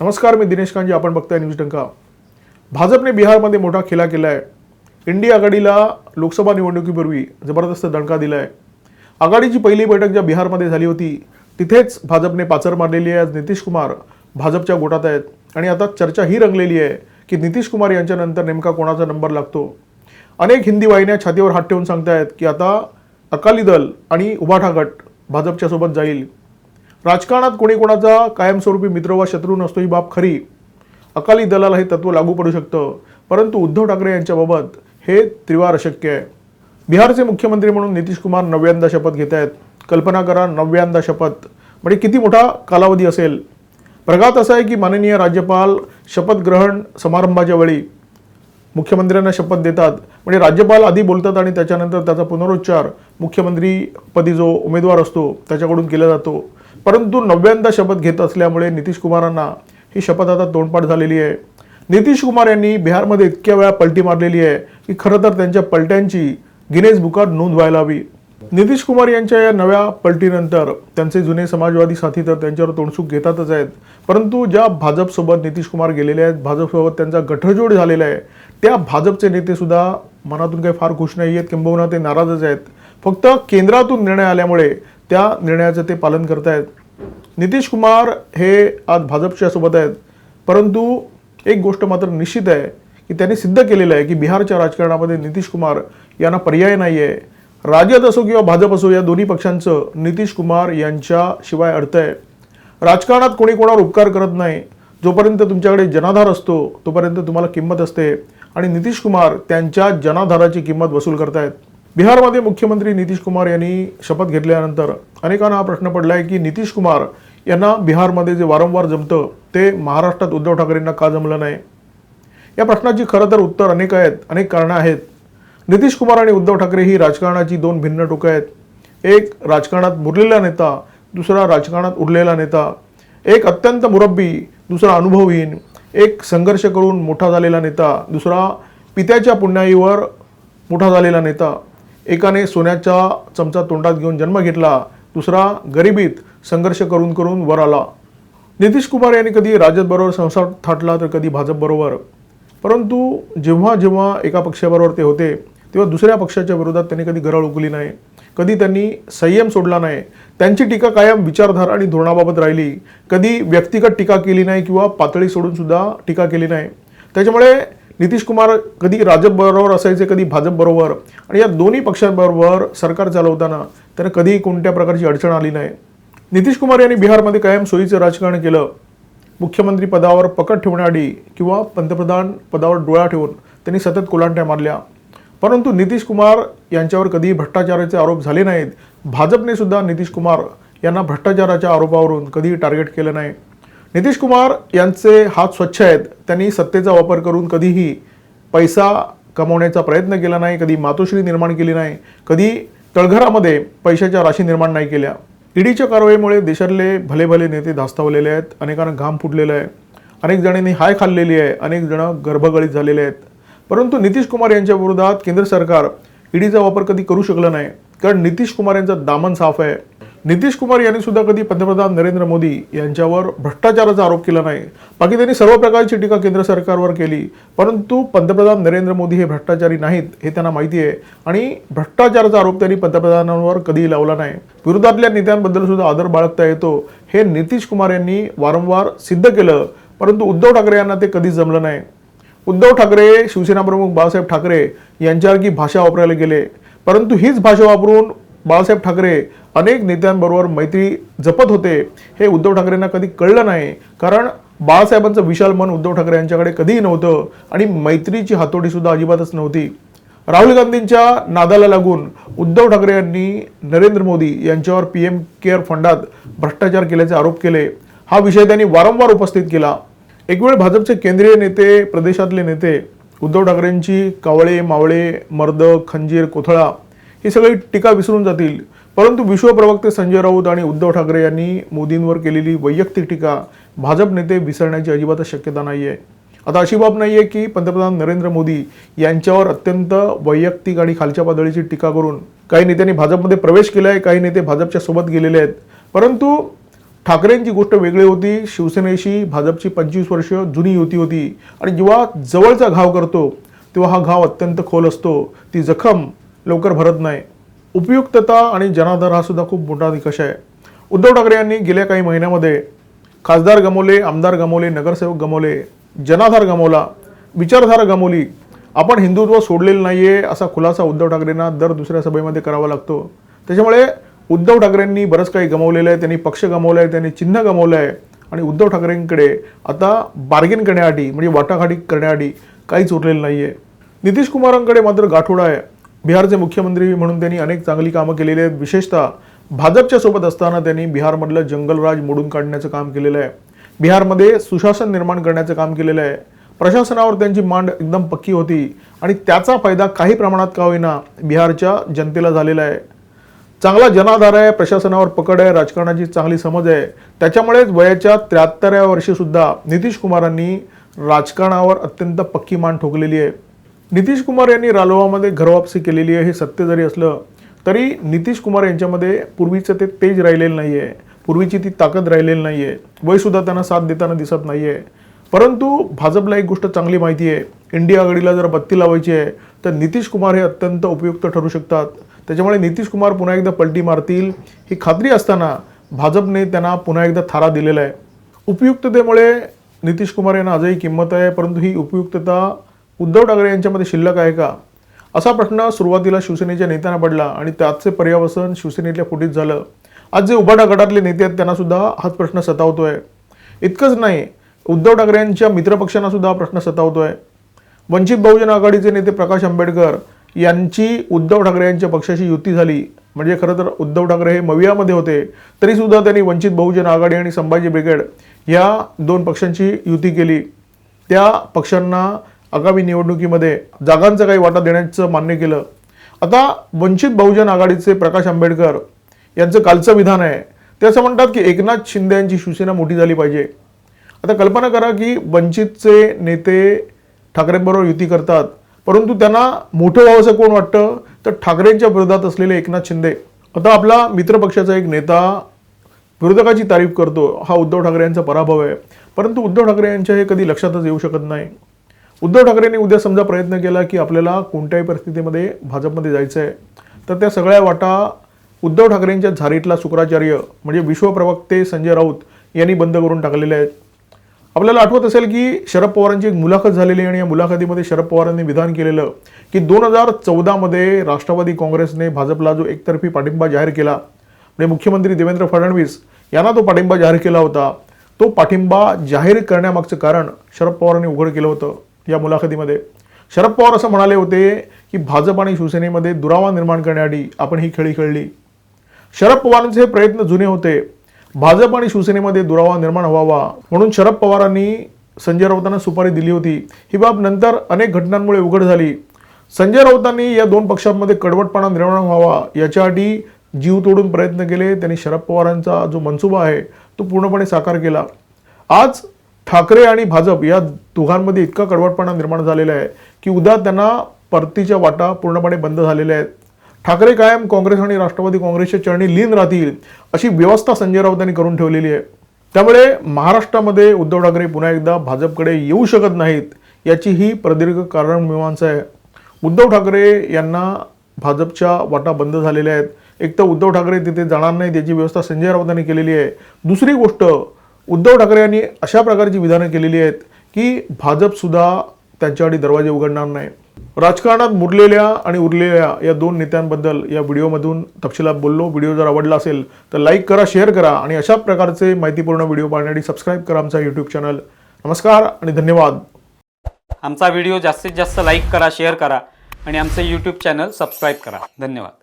नमस्कार मी दिनेश कांजी आपण बघताय न्यूज टंका भाजपने बिहारमध्ये मोठा खेला केला आहे इंडिया आघाडीला लोकसभा निवडणुकीपूर्वी जबरदस्त दणका दिला आहे आघाडीची पहिली बैठक ज्या बिहारमध्ये झाली होती तिथेच भाजपने पाचर मारलेली आहे आज नितीश कुमार भाजपच्या गोटात आहेत. आणि आता चर्चा ही रंगलेली आहे की नितीश कुमार यांच्यानंतर नेमका कोणाचा नंबर लागतो? अनेक हिंदी वाहिन्या छातीवर हात ठेवून सांगतायत की आता अकाली दल आणि उभाठा गट भाजपच्या सोबत जाईल. राजकारणात कोणी कोणाचा कायमस्वरूपी मित्र वा शत्रू नसतो ही बाब खरी. अकाली दलाला हे तत्व लागू पडू शकतं. परंतु उद्धव ठाकरे यांच्याबाबत हे त्रिवार अशक्य आहे. बिहारचे मुख्यमंत्री म्हणून नितीश कुमार नव्यांदा शपथ घेत आहेत. कल्पना करा नव्यांदा शपथ. म्हणजे किती मोठा कालावधी असेल? प्रघात असा आहे की माननीय राज्यपाल शपथ ग्रहण समारंभाच्या वेळी मुख्यमंत्र्यांना शपथ देतात. म्हणजे राज्यपाल आधी बोलतात आणि त्याच्यानंतर त्याचा पुनरुच्चार मुख्यमंत्रीपदी जो उमेदवार असतो त्याच्याकडून केला जातो. परंतु नव्यांदा शपथ घेत असल्यामुळे नितीश कुमारांना ही शपथ आता तोंडपाठ झालेली आहे. नितीश कुमार यांनी बिहारमध्ये इतक्या वेळा पलटी मारलेली आहे की खरं तर त्यांच्या पलट्यांची गिनेज बुकात नोंद व्हायला हवी. नितीश कुमार यांच्या या नव्या पलटीनंतर त्यांचे जुने समाजवादी साथी तर त्यांच्यावर तोंडसूक घेतातच आहेत. परंतु ज्या भाजपसोबत नितीश कुमार गेलेले आहेत भाजपसोबत त्यांचा गठजोड झालेला आहे त्या भाजपचे नेतेसुद्धा मनातून काही फार खुश नाही आहेत किंबहुना ते नाराजच आहेत. फक्त केंद्रातून निर्णय आल्यामुळे त्या निर्णयाचं ते पालन करत आहेत नितीश कुमार हे आज भाजपच्या सोबत आहेत. परंतु एक गोष्ट मात्र निश्चित आहे की त्यांनी सिद्ध केलेलं आहे की बिहारच्या राजकारणामध्ये नितीश कुमार यांना पर्याय नाही आहे राजद असो किंवा भाजप असो या दोन्ही पक्षांचं नितीश कुमार यांच्याशिवाय अर्थ आहे राजकारणात कोणी कोणावर उपकार करत नाही. जोपर्यंत तुमच्याकडे जनाधार असतो तोपर्यंत तुम्हाला किंमत असते. आणि नितीश कुमार त्यांच्या जनाधाराची किंमत वसूल करतायत. बिहारमध्ये मुख्यमंत्री नितीश कुमार यांनी शपथ घेतल्यानंतर अनेकांना हा प्रश्न पडला आहे की नितीश कुमार यांना बिहारमध्ये जे वारंवार जमतं ते महाराष्ट्रात उद्धव ठाकरेंना का जमलं नाही? या प्रश्नाची खरं तर उत्तर अनेक आहेत अनेक कारणं आहेत. नितीश कुमार आणि उद्धव ठाकरे ही राजकारणाची दोन भिन्न टोकं आहेत. एक राजकारणात मुरलेला नेता दुसरा राजकारणात उरलेला नेता. एक अत्यंत मुरब्बी दुसरा अनुभवहीन. एक संघर्ष करून मोठा झालेला नेता दुसरा पित्याच्या पुण्याईवर मोठा झालेला नेता. एकाने सोन्याचा चमचा तोंडात घेऊन जन्म घेतला दुसरा गरिबीत संघर्ष करून करून वर आला. नितीश कुमार यांनी कधी राजदबरोबर संसार थाटला तर कधी भाजपबरोबर परंतु जेव्हा जेव्हा एका पक्षाबरोबर ते होते तेव्हा दुसऱ्या पक्षाच्या विरोधात त्यांनी कधी गरळ उकली नाही. कधी त्यांनी संयम सोडला नाही. त्यांची टीका कायम विचारधारा आणि धोरणाबाबत राहिली. कधी व्यक्तिगत टीका केली नाही किंवा पातळी सोडून सुद्धा टीका केली नाही. त्याच्यामुळे नितीश कुमार कधी राजबरोबर असायचे कधी भाजपबरोबर आणि या दोन्ही पक्षांबरोबर सरकार चालवताना त्यांना कधीही कोणत्या प्रकारची अडचण आली नाही. नितीश कुमार यांनी बिहारमध्ये कायम सोयीचं राजकारण केलं. मुख्यमंत्री पदावर पकड ठेवण्याआधी किंवा पंतप्रधान पदावर डोळा ठेवून त्यांनी सतत कोलांट्या मारल्या. परंतु नितीश कुमार यांच्यावर कधीही भ्रष्टाचाराचे आरोप झाले नाहीत. भाजपने सुद्धा नितीश कुमार यांना भ्रष्टाचाराच्या आरोपावरून कधीही टार्गेट केलं नाही. नितीश कुमार यांचे हात स्वच्छ आहेत. त्यांनी सत्तेचा वापर करून कधीही पैसा कमवण्याचा प्रयत्न केला नाही कधी मातोश्री निर्माण केली नाही कधी तळघरामध्ये पैशाच्या राशी निर्माण नाही केल्या. ईडीच्या कारवाईमुळे देशातले भले भले नेते धास्तावलेले आहेत अनेकांना घाम फुटलेला आहे. अनेक जणांनी हाय खाल्लेली आहे अनेक जण गर्भगळीत झालेले आहेत. परंतु नितीश कुमार यांच्या विरोधात केंद्र सरकार ईडीचा वापर कधी करू शकलं नाही कारण नितीश कुमार यांचा दामन साफ आहे. नितीश कुमार यांनी सुद्धा कधी पंतप्रधान नरेंद्र मोदी यांच्यावर भ्रष्टाचाराचा आरोप केला नाही. बाकी त्यांनी सर्व प्रकारची टीका केंद्र सरकारवर केली. परंतु पंतप्रधान नरेंद्र मोदी हे भ्रष्टाचारी नाहीत हे त्यांना माहिती आहे. आणि भ्रष्टाचाराचा आरोप त्यांनी पंतप्रधानांवर कधीही लावला नाही. विरोधातल्या नेत्यांबद्दल सुद्धा आदर बाळगता येतो. हे नितीश कुमार यांनी वारंवार सिद्ध केलं परंतु उद्धव ठाकरे यांना ते कधीच जमलं नाही. उद्धव ठाकरे शिवसेना प्रमुख बाळासाहेब ठाकरे यांच्यासारखी भाषा वापरायला गेले. परंतु हीच भाषा वापरून बाळासाहेब ठाकरे अनेक नेत्यांबरोबर मैत्री जपत होते हे उद्धव ठाकरेंना कधी कळलं नाही. कारण बाळासाहेबांचं विशाल मन उद्धव ठाकरे यांच्याकडे कधीही नव्हतं आणि मैत्रीची हातोडीसुद्धा अजिबातच नव्हती. राहुल गांधींच्या नादाला लागून उद्धव ठाकरे यांनी नरेंद्र मोदी यांच्यावर पी एम केअर फंडात भ्रष्टाचार केल्याचे आरोप केले. हा विषय त्यांनी वारंवार उपस्थित केला. एक वेळ भाजपचे केंद्रीय नेते प्रदेशातले नेते उद्धव ठाकरेंची कावळे मावळे मर्द खंजीर कोथळा ही सगळी टीका विसरून जातील. परंतु विश्वप्रवक्ते संजय राऊत आणि उद्धव ठाकरे यांनी मोदींवर केलेली वैयक्तिक टीका भाजप नेते विसरण्याची अजिबातच शक्यता नाही आहे आता अशी बाब नाही आहे की पंतप्रधान नरेंद्र मोदी यांच्यावर अत्यंत वैयक्तिक आणि खालच्या पातळीची टीका करून काही नेत्यांनी भाजपमध्ये प्रवेश केला आहे काही नेते भाजपच्या सोबत गेलेले आहेत. परंतु ठाकरेंची गोष्ट वेगळी होती. शिवसेनेशी भाजपची पंचवीस वर्ष जुनी युती होती. आणि जेव्हा जवळचा घाव करतो तेव्हा हा घाव अत्यंत खोल असतो. ती जखम लवकर भरत नाही. उपयुक्तता आणि जनाधार हा सुद्धा खूप मोठा निकष आहे. उद्धव ठाकरे यांनी गेल्या काही महिन्यामध्ये खासदार गमवले आमदार गमवले नगरसेवक गमवले जनाधार गमवला विचारधारा गमवली आपण हिंदुत्व सोडलेलं आहे असा खुलासा उद्धव ठाकरेंना दर दुसऱ्या सभेमध्ये करावा लागतो. त्याच्यामुळे उद्धव ठाकरेंनी बरंच काही गमावलेलं आहे त्यांनी पक्ष गमावला आहे त्यांनी चिन्ह गमावलं आहे आणि उद्धव ठाकरेंकडे आता बार्गेन करण्यासाठी म्हणजे वाटाघाटी करण्यासाठी काहीच उरलेलं नाही आहे नितीश कुमारांकडे मात्र गाठोडा आहे. बिहारचे मुख्यमंत्री म्हणून त्यांनी अनेक चांगली कामं केलेली आहेत. विशेषतः भाजपच्या सोबत असताना त्यांनी बिहारमधलं जंगलराज मोडून काढण्याचं काम केलेलं आहे. बिहारमध्ये सुशासन निर्माण करण्याचं काम केलेलं आहे. प्रशासनावर त्यांची मांड एकदम पक्की होती आणि त्याचा फायदा काही प्रमाणात का होईना बिहारच्या जनतेला झालेला आहे. चांगला जनाधार आहे प्रशासनावर पकड आहे राजकारणाची चांगली समज आहे. त्याच्यामुळेच वयाच्या त्र्याहत्तराव्या वर्षीसुद्धा नितीश कुमारांनी राजकारणावर अत्यंत पक्की मान ठोकलेली आहे. नितीश कुमार यांनी रालोआमध्ये घरवापसी केलेली आहे हे सत्य जरी असलं तरी नितीश कुमार यांच्यामध्ये पूर्वीचं ते तेज राहिलेलं नाही आहे पूर्वीची ती ताकद राहिलेली नाही आहे वयसुद्धा त्यांना साथ देताना दिसत नाही आहे परंतु भाजपला एक गोष्ट चांगली माहिती आहे. इंडिया आघाडीला जर बत्ती लावायची आहे तर नितीश कुमार हे अत्यंत उपयुक्त ठरू शकतात. त्याच्यामुळे नितीश कुमार पुन्हा एकदा पलटी मारतील. ही खात्री असताना भाजपने त्यांना पुन्हा एकदा थारा दिलेला आहे. उपयुक्ततेमुळे नितीश कुमार यांना आजही किंमत आहे परंतु ही उपयुक्तता उद्धव ठाकरे यांच्यामध्ये शिल्लक आहे का? असा प्रश्न सुरुवातीला शिवसेनेच्या नेत्यांना पडला आणि त्याचे पर्यावसन शिवसेनेतल्या फुटीत झालं. आज जे उभाटा गटातले नेते आहेत त्यांना सुद्धा हाच प्रश्न सतावतोय. इतकंच नाही उद्धव ठाकरे यांच्या मित्रपक्षांना सुद्धा हा प्रश्न सतावतोय. वंचित बहुजन आघाडीचे नेते प्रकाश आंबेडकर यांची उद्धव ठाकरे यांच्या पक्षाशी युती झाली. म्हणजे खरं तर उद्धव ठाकरे हे मवियामध्ये होते. तरीसुद्धा त्यांनी वंचित बहुजन आघाडी आणि संभाजी ब्रिगेड या दोन पक्षांची युती केली. त्या पक्षांना आगामी निवडणुकीमध्ये जागांचा काही वाटा देण्याचं मान्य केलं. आता वंचित बहुजन आघाडीचे प्रकाश आंबेडकर यांचं कालचं विधान आहे. ते असं म्हणतात की एकनाथ शिंदे यांची शिवसेना मोठी झाली पाहिजे. आता कल्पना करा की वंचितचे नेते ठाकरेंबरोबर युती करतात परंतु त्यांना मोठं व्हावं असं कोण वाटतं? तर ठाकरेंच्या विरोधात असलेले एकनाथ शिंदे. आता आपला मित्रपक्षाचा एक नेता विरोधकाची तारीफ करतो. हा उद्धव ठाकरे यांचा पराभव आहे. परंतु उद्धव ठाकरे यांच्या हे कधी लक्षातच येऊ शकत नाही. उद्धव ठाकरेंनी उद्या समजा प्रयत्न केला की आपल्याला कोणत्याही परिस्थितीमध्ये भाजपमध्ये जायचं आहे तर त्या सगळ्या वाटा उद्धव ठाकरेंच्या झारीतला शुक्राचार्य म्हणजे विश्वप्रवक्ते संजय राऊत यांनी बंद करून टाकलेले आहेत. आपल्याला आठवत असेल की शरद पवारांची एक मुलाखत झालेली आणि या मुलाखतीमध्ये शरद पवारांनी विधान केलेलं की दोन हजार चौदामध्ये राष्ट्रवादी काँग्रेसने भाजपला जो एकतर्फी पाठिंबा जाहीर केला म्हणजे मुख्यमंत्री देवेंद्र फडणवीस यांना तो पाठिंबा जाहीर केला होता. तो पाठिंबा जाहीर करण्यामागचं कारण शरद पवारांनी उघड केलं होतं. या मुलाखतीमध्ये. शरद पवार असं म्हणाले होते की भाजप आणि शिवसेनेमध्ये दुरावा निर्माण करण्यासाठी आपण ही खेळी खेळली. शरद पवारांचे प्रयत्न जुने होते. भाजप आणि शिवसेनेमध्ये दुरावा निर्माण व्हावा म्हणून शरद पवारांनी संजय राऊतांना सुपारी दिली होती. ही बाब नंतर अनेक घटनांमुळे उघड झाली. संजय राऊतांनी या दोन पक्षांमध्ये कडवटपणा निर्माण व्हावा याच्यासाठी जीव तोडून प्रयत्न केले. त्यांनी शरद पवारांचा जो मनसुबा आहे तो पूर्णपणे साकार केला. आज ठाकरे आणि भाजप या दोघांमध्ये इतका कडवटपणा निर्माण झालेला आहे की उद्या त्यांना परतीच्या वाटा पूर्णपणे बंद झालेल्या आहेत. ठाकरे कायम काँग्रेस आणि राष्ट्रवादी काँग्रेसच्या चरणी लीन राहतील अशी व्यवस्था संजय राऊतांनी करून ठेवलेली आहे. त्यामुळे महाराष्ट्रामध्ये उद्धव ठाकरे पुन्हा एकदा भाजपकडे येऊ शकत नाहीत याची ही प्रदीर्घ कारण मीमांसा आहे. उद्धव ठाकरे यांना भाजपच्या वाटा बंद झालेल्या आहेत. एक तर उद्धव ठाकरे तिथे जाणार नाही त्याची व्यवस्था संजय राऊतांनी केलेली आहे. दुसरी गोष्ट उद्धव ठाकरे यांनी अशा प्रकारची विधानं केलेली आहेत की भाजपसुद्धा त्यांच्यासाठी दरवाजे उघडणार नाही. राजकारणात मुरलेल्या आणि उरलेल्या या दोन नेत्यांबद्दल या व्हिडिओमधून तपशिलात बोललो. व्हिडिओ जर आवडला असेल तर लाईक करा शेअर करा आणि अशा प्रकारचे माहितीपूर्ण व्हिडिओ पाहण्यासाठी सबस्क्राईब करा आमचा यूट्यूब चॅनल नमस्कार आणि धन्यवाद. आमचा व्हिडिओ जास्तीत जास्त लाईक करा शेअर करा आणि आमचं यूट्यूब चॅनल सबस्क्राईब करा. धन्यवाद.